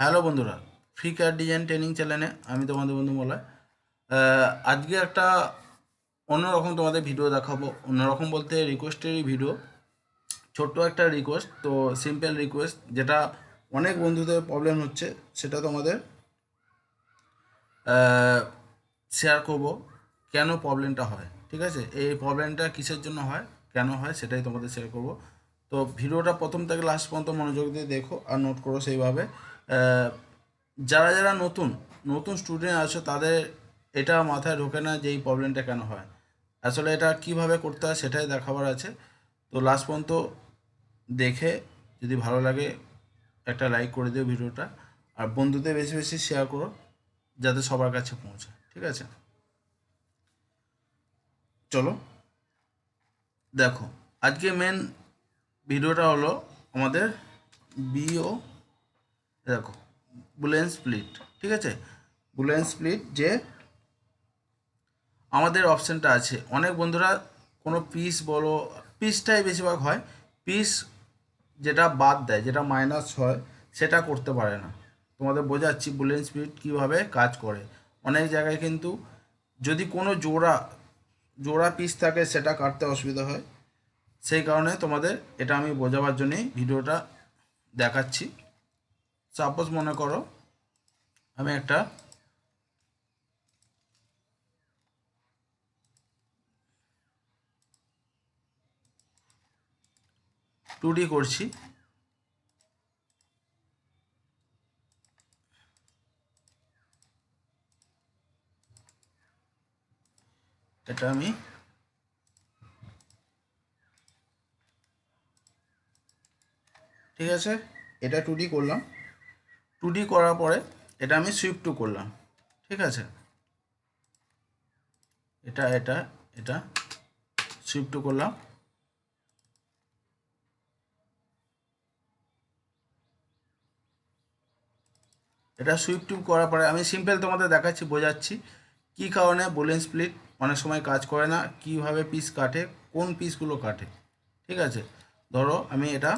Hello বন্ধুরা free কার design training চ্যানেলে আমি তোমাদের বন্ধু আহ, আজকে একটা অন্যরকম তোমাদের ভিডিও দেখাবো। অন্যরকম বলতে রিকোয়েস্টেরই ভিডিও ছোট্ট একটা রিকোয়েস্ট তো সিম্পল রিকোয়েস্ট যেটা অনেক বন্ধুদের প্রবলেম হচ্ছে সেটা তোমাদের শেয়ার করব কেন প্রবলেমটা হয় ঠিক আছে? এই প্রবলেমটা কিসের জন্য হয় কেন হয় সেটাই তোমাদের শেয়ার করব। তো ভিডিওটা প্রথম থেকে লাস্ট পর্যন্ত মনোযোগ দিয়ে দেখো আর নোট করো সেইভাবে। যারা যারা নতুন নতুন স্টুডেন্ট আছে, তাদের এটা মাথায় ঢোকে না যে এই প্রবলেমটা কেন হয়। আসলে এটা কীভাবে করতে হয় সেটাই দেখাবার আছে। তো লাস্ট পর্যন্ত দেখে, যদি ভালো লাগে, একটা লাইক করে দিও ভিডিওটা। আর বন্ধুদের বেশি বেশি শেয়ার করো, যাতে সবার কাছে পৌঁছায় ঠিক আছে? চলো, দেখো, আজকে মেন ভিডিওটা হলো আমাদের বিও দেখো বুলেন স্প্লিট ঠিক আছে? বুলেন স্প্লিট যে আমাদের অপশানটা আছে। অনেক বন্ধুরা কোনো পিস বলো পিসটাই বেশিরভাগ হয়। পিস যেটা বাদ দেয়, যেটা মাইনাস হয়, সেটা করতে পারে না। তোমাদের বোঝাচ্ছি বুলেন স্পিড কীভাবে কাজ করে। অনেক জায়গায় কিন্তু যদি কোনো জোড়া জোড়া পিস থাকে, সেটা কাটতে অসুবিধা হয়। সেই কারণে তোমাদের এটা আমি বোঝাবার জন্যই ভিডিওটা দেখাচ্ছি। সাপোজ মনে করো আমি একটা টু ডি করছি। এটা আমি ঠিক আছে? এটা টু ডি করলাম। টু ডি করার পরে এটা আমি সুইপ টু করলাম। ঠিক আছে? এটা এটা এটা সুইপ টু করলাম। এটা সুইপ টুপ করার পরে আমি সিম্পল তোমাদের দেখাচ্ছি, বোঝাচ্ছি কী কারণে বুলেন স্প্লিট অনেক সময় কাজ করে না, কীভাবে পিস কাটে, কোন পিসগুলো কাটে। ঠিক আছে? ধরো আমি এটা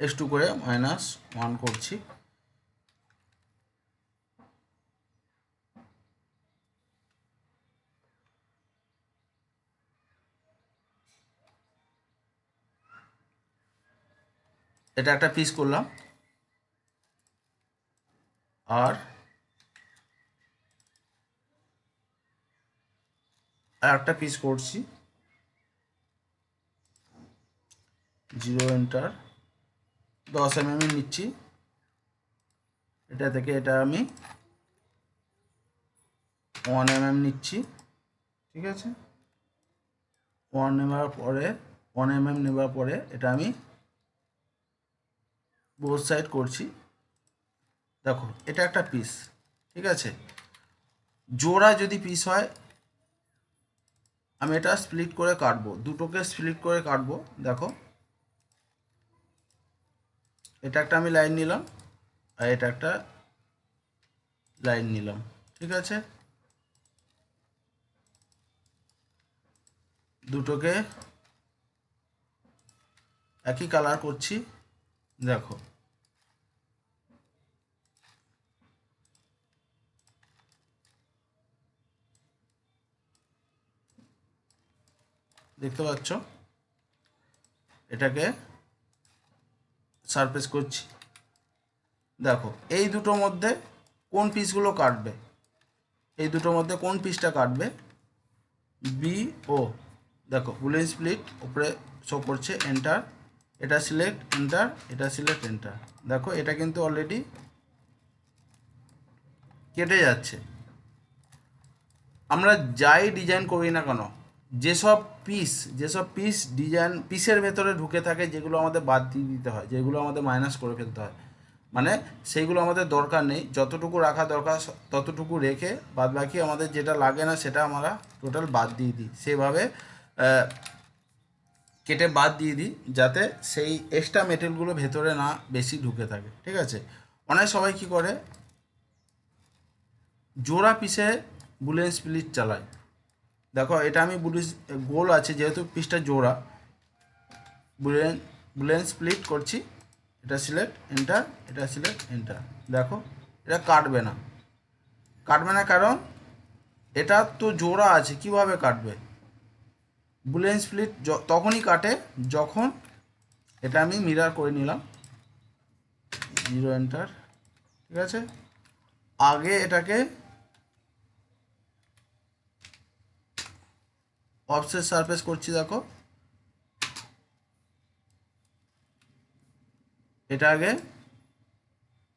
এক্স টু করে মাইনাস ওয়ান করছি। এটা একটা পিস করলাম। আর আর একটা পিস করছি। জিরো এন্টার দশ এম এম নিচ্ছি। এটা থেকে এটা আমি ওয়ান এম এম নিচ্ছি, ঠিক আছে? ওয়ান নেওয়ার পরে ওয়ান এম এম নেওয়ার পরে এটা আমি বোথ সাইড করছি। দেখো, এটা একটা পিস ঠিক আছে? জোড়া যদি পিস হয়, আমি এটা স্প্লিট করে কাটবো, দুটোকে স্প্লিট করে কাটবো, দেখো। এটা একটা আমি লাইন নিলাম আর এটা একটা লাইন নিলাম, ঠিক আছে? দুটোকে একই কালার করছি, দেখো। দেখতে পাচ্ছ? এটাকে সারফেস করছি। দেখো, এই দুটোর মধ্যে কোন পিসগুলো কাটবে? এই দুটোর মধ্যে কোন পিসটা কাটবে? বি ও দেখো বুলেন স্প্লিট উপরে শো করছে এন্টার এটা সিলেক্ট এন্টার এটা সিলেক্ট এন্টার দেখো, এটা কিন্তু অলরেডি কেটে যাচ্ছে। আমরা যাই ডিজাইন করি না কেন যেসব পিস যেসব পিস ডিজাইন পিসের ভেতরে ঢুকে থাকে, যেগুলো আমাদের বাদ দিয়ে দিতে হয়, যেগুলো আমাদের মাইনাস করে ফেলতে হয়। মানে সেইগুলো আমাদের দরকার নেই, যতটুকু রাখা দরকার, ততটুকু রেখে বাদ বাকি আমাদের যেটা লাগে না, সেটা আমরা টোটাল বাদ দিয়ে দিই। সেভাবে কেটে বাদ দিয়ে দিই, যাতে সেই এক্সট্রা মেটেরিয়ালগুলো ভেতরে না বেশি ঢুকে থাকে। ঠিক আছে? অনেক সবাই কি করে? জোড়া পিসে বুলেন স্প্লিট চালায়। দেখো, এটা আমি বুলিশ গোল আছে যেহেতু পিসটা জোড়া। বুলেন বুলেন স্প্লিট করছি। এটা সিলেক্ট এন্টার এটা সিলেক্ট এন্টার দেখো, এটা কাটবে না। কাটবে না কারণ এটা তো জোড়া আছে, কীভাবে কাটবে? বুলেন স্প্লিট তখনই কাটে যখন এটা আমি মিরার করে নিলাম। জিরো এন্টার ঠিক আছে? আগে এটাকে অফসেট সারফেস করছি দেখো। এটা আগে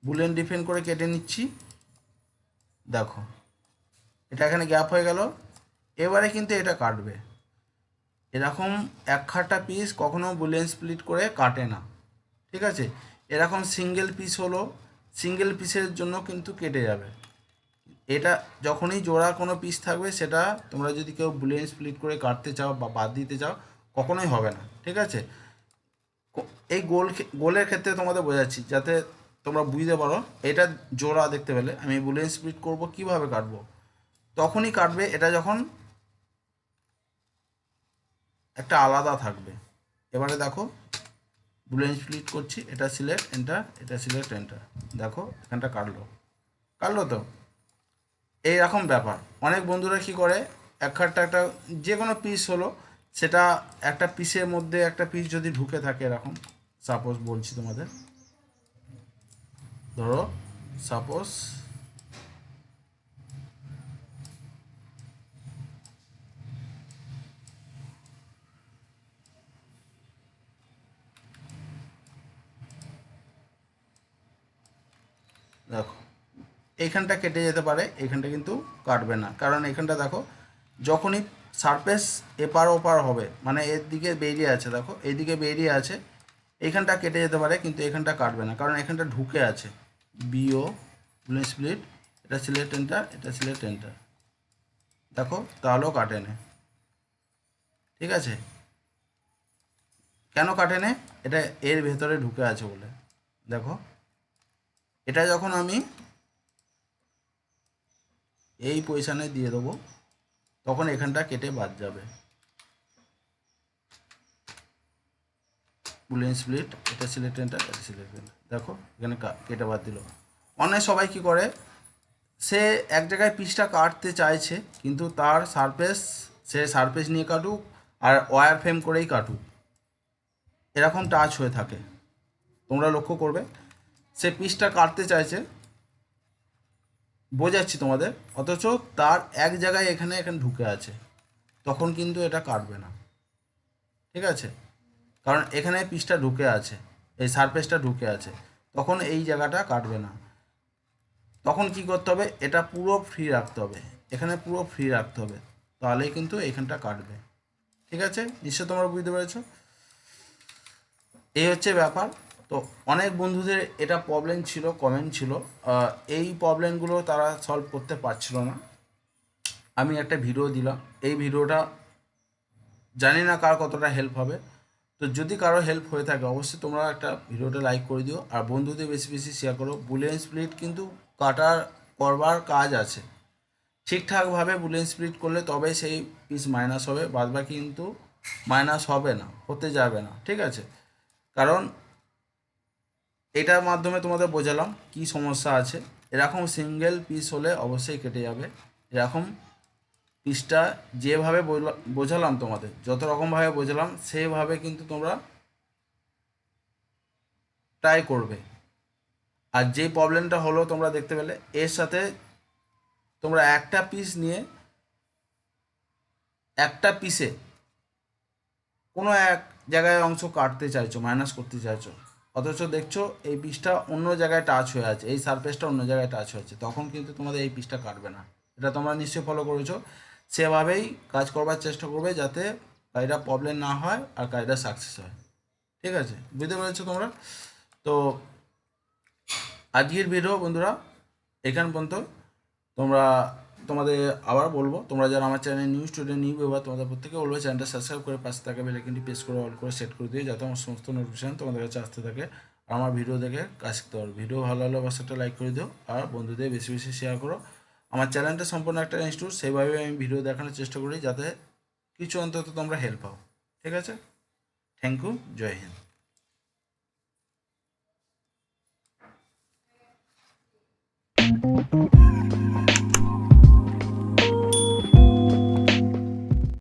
বুলেন ডিফেন্ড করে কেটে নিচ্ছি। দেখো, এটা এখানে গ্যাপ হয়ে গেল। এবারে কিন্তু এটা কাটবে। এরকম এক খাটা পিস কখনো বুলেন স্প্লিট করে কাটে না। ঠিক আছে? এরকম সিঙ্গেল পিস হলো সিঙ্গেল পিসের জন্য কিন্তু কেটে যাবে। এটা যখনই জোড়া কোনো পিস থাকবে, সেটা তোমরা যদি কেউ বুলেন স্প্লিট করে কাটতে চাও বা বাদ দিতে চাও, কখনোই হবে না, ঠিক আছে? এই গোল গোলের ক্ষেত্রে তোমাদের বোঝাচ্ছি, যাতে তোমরা বুঝতে পারো, এটা জোড়া দেখতে পেলে, আমি বুলেন স্প্লিট করব, কীভাবে কাটবো? তখনই কাটবে, এটা যখন একটা আলাদা থাকবে। এবারে দেখো বুলেন স্প্লিট করছি, এটা সিলেক্ট এন্টার এটা সিলেক্ট এন্টার দেখো, এখানটা কাটলো। কাটলো তো? এইরকম ব্যাপার। অনেক বন্ধুরা কি করে এক একটা যে কোনো পিস হলো, সেটা একটা পিসের মধ্যে একটা পিস যদি ঢুকে থাকে এরকম সাপোজ বলছি তোমাদের। ধরো সাপোজ দেখো এইখানটা কেটে যেতে পারে, এখানটা কিন্তু কাটবে না। কারণ এখানটা দেখো, যখনই সারফেস এপার ওপার হবে মানে এর দিকে বেরিয়ে আছে, দেখো এইদিকে বেরিয়ে আছে, এখানটা কেটে যেতে পারে, কিন্তু এখানটা কাটবে না। কারণ এখানটা ঢুকে আছে। বিও ব্লু স্প্লিট এটা সিলেক্ট এন্টার এটা সিলেক্ট এন্টার দেখো, তাহলেও কাটে না। ঠিক আছে? কেন কাটে না? এটা এর ভেতরে ঢুকে আছে বলে। দেখো, এটা যখন আমি এই পজিশানে দিয়ে দেবো, তখন এখানটা কেটে বাদ যাবে। বুলিয়ান স্প্লিট এটা সিলেক্ট এটা সিলেক্ট দেখো, এখানে কেটে বাদ দিল। অনেক সবাই কি করে? সে এক জায়গায় পিসটা কাটতে চাইছে, কিন্তু তার সারফেস সে সারফেস নিয়ে কাটুক, আর ওয়্যার ফ্রেম করেই কাটুক। এরকম টাচ হয়ে থাকে। তোমরা লক্ষ্য করবে, সে পিসটা কাটতে চাইছে বোঝাচ্ছি তোমাদের, অথচ তার এক জায়গায় এখানে এখানে ঢুকে আছে। তখন কিন্তু এটা কাটবে না। ঠিক আছে? কারণ এখানে পিসটা ঢুকে আছে, এই সারফেসটা ঢুকে আছে। তখন এই জায়গাটা কাটবে না। তখন কি করতে হবে? এটা পুরো ফ্রি রাখতে হবে। এখানে পুরো ফ্রি রাখতে হবে। তাহলেই কিন্তু এখানটা কাটবে। ঠিক আছে? নিশ্চয় তোমরা বুঝতে পেরেছ? এই হচ্ছে ব্যাপার। তো অনেক বন্ধুদের এটা প্রবলেম ছিল কমেন্ট ছিল। এই প্রবলেমগুলো তারা সলভ করতে পারছিল না। আমি একটা ভিডিও দিলাম। এই ভিডিওটা জানি না কার কতটা হেল্প হবে। তো যদি কারও হেল্প হয়ে থাকে, অবশ্যই তোমরা একটা ভিডিওটা লাইক করে দিও। আর বন্ধুদের বেশি বেশি শেয়ার করো। বুলিয়ান স্প্লিট কিন্তু কাটার, করবার কাজ আছে। ঠিকঠাকভাবে বুলিয়ান স্প্লিট করলে তবে সেই পিস মাইনাস হবে, বাদবাকি কিন্তু মাইনাস হবে না, হতে যাবে না। ঠিক আছে? কারণ এটার মাধ্যমে তোমাদের বোঝালাম কি সমস্যা আছে। এরকম সিঙ্গেল পিস হলে অবশ্যই কেটে যাবে। এরকম পিসটা যেভাবে বোঝালাম তোমাদের, যত রকমভাবে বোঝালাম, সেভাবে কিন্তু তোমরা ট্রাই করবে। আর যে প্রবলেমটা হলো তোমরা দেখতে পেলে, এর সাথে তোমরা একটা পিস নিয়ে একটা পিসে কোনো এক জায়গায় অংশ কাটতে চাইছো মাইনাস করতে চাইছো অথচ দেখছ, এই পিসটা অন্য জায়গায় টাচ হয়ে আছে, এই সারফেসটা অন্য জায়গায় টাচ হয়েছে তখন কিন্তু তোমাদের এই পিসটা কাটবে না। এটা তোমরা নিশ্চয়ই ফলো করেছ। সেভাবেই কাজ করবার চেষ্টা করবে যাতে কাজটা প্রবলেম না হয় আর কাজটা সাকসেস হয়। ঠিক আছে? বুঝতে পেরেছ তোমরা? তো আজকের ভিডিও বন্ধুরা, এখান পর্যন্ত। তোমরা তোমাদের আবার বলব, তোমরা যারা আমার চ্যানেল নিউ স্টুডেন্ট নিউ বা তোমাদের প্রত্যেকে বলব চ্যানেলটা সাবস্ক্রাইব করে পাশে থাকা কিন্তু প্রেস করে অল করে সেট করে দিয়ে যাতে আমার সমস্ত নোটিফিকেশান তোমাদের কাছে আসতে থাকে আর আমার ভিডিও দেখে কাজ শিখতে পারো। ভিডিও ভালো হলে অবশ্যই লাইক করে দিও আর বন্ধুদের বেশি বেশি শেয়ার করো। আমার চ্যানেলটা সম্পূর্ণ একটা ইনস্টিটিউট সেইভাবে আমি ভিডিও দেখানোর চেষ্টা করি যাতে কিছু অন্তত তোমরা হেল্প পাও। ঠিক আছে? Thank you Joy Hind.